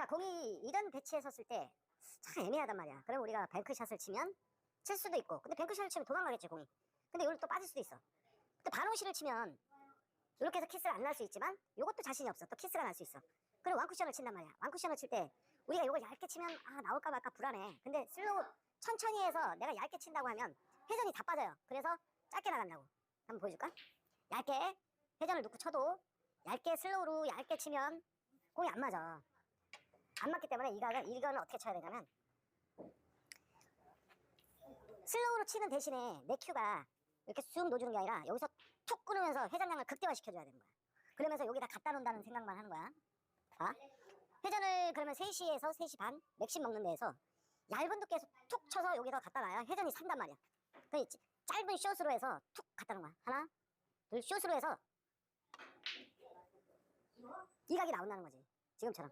자, 공이 이런 배치에 섰을 때 참 애매하단 말이야. 그럼 우리가 뱅크샷을 치면 칠 수도 있고, 근데 뱅크샷을 치면 도망가겠지, 공이. 근데 이걸 또 빠질 수도 있어. 또 반호시를 치면 이렇게 해서 키스가 안 날 수 있지만 이것도 자신이 없어. 또 키스가 날 수 있어. 그리고 완쿠션을 친단 말이야. 완쿠션을 칠 때 우리가 이걸 얇게 치면 아 나올까 말까 불안해. 근데 슬로우 천천히 해서 내가 얇게 친다고 하면 회전이 다 빠져요. 그래서 짧게 나간다고. 한번 보여줄까? 얇게 회전을 놓고 쳐도 얇게 슬로우로 얇게 치면 공이 안 맞아. 안 맞기 때문에 이거는 이거는 어떻게 쳐야 되냐면 슬로우로 치는 대신에 내 큐가 이렇게 쑥 놓주는 게 아니라 여기서 툭 끊으면서 회전량을 극대화시켜줘야 되는 거야. 그러면서 여기다 갖다 놓는다는 생각만 하는 거야. 아? 회전을 그러면 3시에서 3시 반 맥심 먹는 데에서 얇은 두께에서 툭 쳐서 여기다 갖다 놔야 회전이 산단 말이야. 그 짧은 숏으로 해서 툭 갖다 놓은 거야. 하나, 둘 숏으로 해서 이 각이 나온다는 거지. 지금처럼.